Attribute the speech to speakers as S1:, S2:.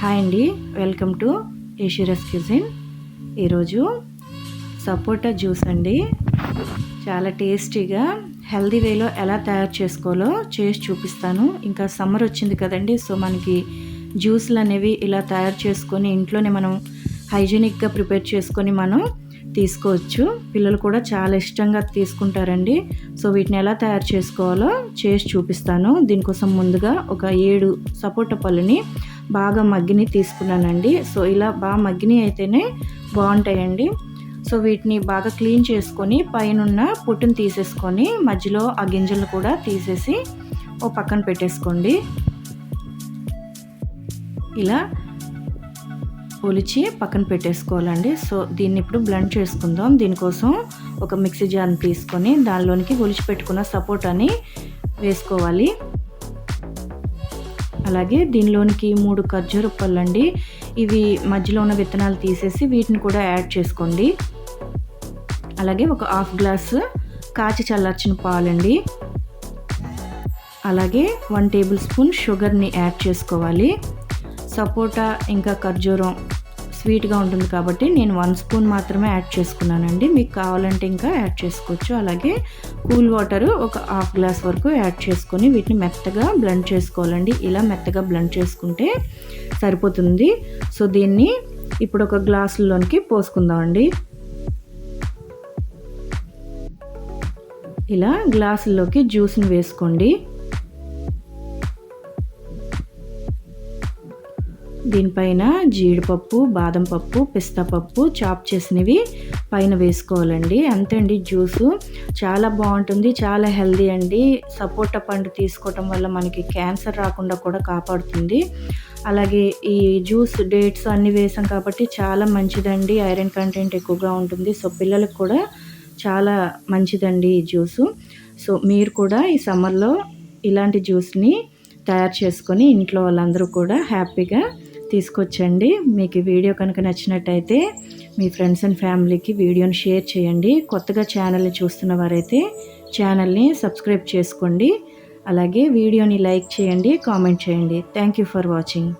S1: Hi అండి welcome to ఏషిరస్ cuisine. ఈరోజు సపోటా juice అండి. చాలా టేస్టీగా హెల్దీ వేలో ఎలా తయారు చేసుకోవాలో చేసి చూపిస్తాను. ఇంకా సమ్మర్ వచ్చింది కదండి సో మనకి జ్యూస్లు అనేవి ఇలా తయారు చేసుకొని ఇంట్లోనే మనం హైజీనిక్గా ప్రిపేర్ చేసుకొని మనం తీసుకోవచ్చు. పిల్లలు కూడా చాలా ఇష్టంగా తీసుకుంటారండి. సో వీటిని ఎలా తయారు చేసుకోవాలో చేసి చూపిస్తాను. దీనికోసం ముందుగా ఒక ఏడు సపోటా పళ్ళుని బాగా మగ్గిని తీసుకున్నానండి. సో ఇలా బాగా మగ్గిని అయితేనే బాగుంటాయండి. సో వీటిని బాగా క్లీన్ చేసుకొని పైనున్న పుట్టును తీసేసుకొని మధ్యలో ఆ గింజలు కూడా తీసేసి ఓ పక్కన పెట్టేసుకోండి. ఇలా ఒలిచి పక్కన పెట్టేసుకోవాలండి. సో దీన్ని ఇప్పుడు బ్లెండ్ చేసుకుందాం. దీనికోసం ఒక మిక్సీ జార్ని తీసుకొని దానిలోనికి ఒలిచి పెట్టుకున్న సపోటాని వేసుకోవాలి. అలాగే దీనిలోనికి మూడు ఖర్జూర పళ్ళండి. ఇవి మధ్యలో ఉన్న విత్తనాలు తీసేసి వీటిని కూడా యాడ్ చేసుకోండి. అలాగే ఒక హాఫ్ గ్లాస్ కాచి చల్లార్చిన పాలండి. అలాగే వన్ టేబుల్ స్పూన్ షుగర్ని యాడ్ చేసుకోవాలి. సపోటా ఇంకా ఖర్జూరం స్వీట్గా ఉంటుంది కాబట్టి నేను వన్ స్పూన్ మాత్రమే యాడ్ చేసుకున్నానండి. మీకు కావాలంటే ఇంకా యాడ్ చేసుకోవచ్చు. అలాగే కూల్ వాటర్ ఒక హాఫ్ గ్లాస్ వరకు యాడ్ చేసుకొని వీటిని మెత్తగా బ్లెండ్ చేసుకోవాలండి. ఇలా మెత్తగా బ్లెండ్ చేసుకుంటే సరిపోతుంది. సో దీన్ని ఇప్పుడు ఒక గ్లాసులోనికి పోసుకుందామండి. ఇలా గ్లాసుల్లోకి జ్యూస్ని వేసుకోండి. దీనిపైన జీడిపప్పు బాదం పప్పు పిస్తా పప్పు చాప్ చేసినవి పైన వేసుకోవాలండి. అంతే అండి జ్యూసు. చాలా బాగుంటుంది చాలా హెల్దీ అండి. సపోటా పండు తీసుకోవటం వల్ల మనకి క్యాన్సర్ రాకుండా కూడా కాపాడుతుంది. అలాగే ఈ జ్యూస్ డేట్స్ అన్నీ వేసాం కాబట్టి చాలా మంచిదండి. ఐరన్ కంటెంట్ ఎక్కువగా ఉంటుంది. సో పిల్లలకు కూడా చాలా మంచిదండి ఈ జ్యూసు. సో మీరు కూడా ఈ సమ్మర్లో ఇలాంటి జ్యూస్ని తయారు చేసుకొని ఇంట్లో వాళ్ళందరూ కూడా హ్యాపీగా తీసుకొచ్చండి. మీకు వీడియో కనుక నచ్చినట్టయితే మీ ఫ్రెండ్స్ అండ్ ఫ్యామిలీకి వీడియోని షేర్ చేయండి. కొత్తగా ఛానల్ని చూస్తున్న వారైతే ఛానల్ని సబ్స్క్రైబ్ చేసుకోండి. అలాగే వీడియోని లైక్ చేయండి కామెంట్ చేయండి. Thank you for watching.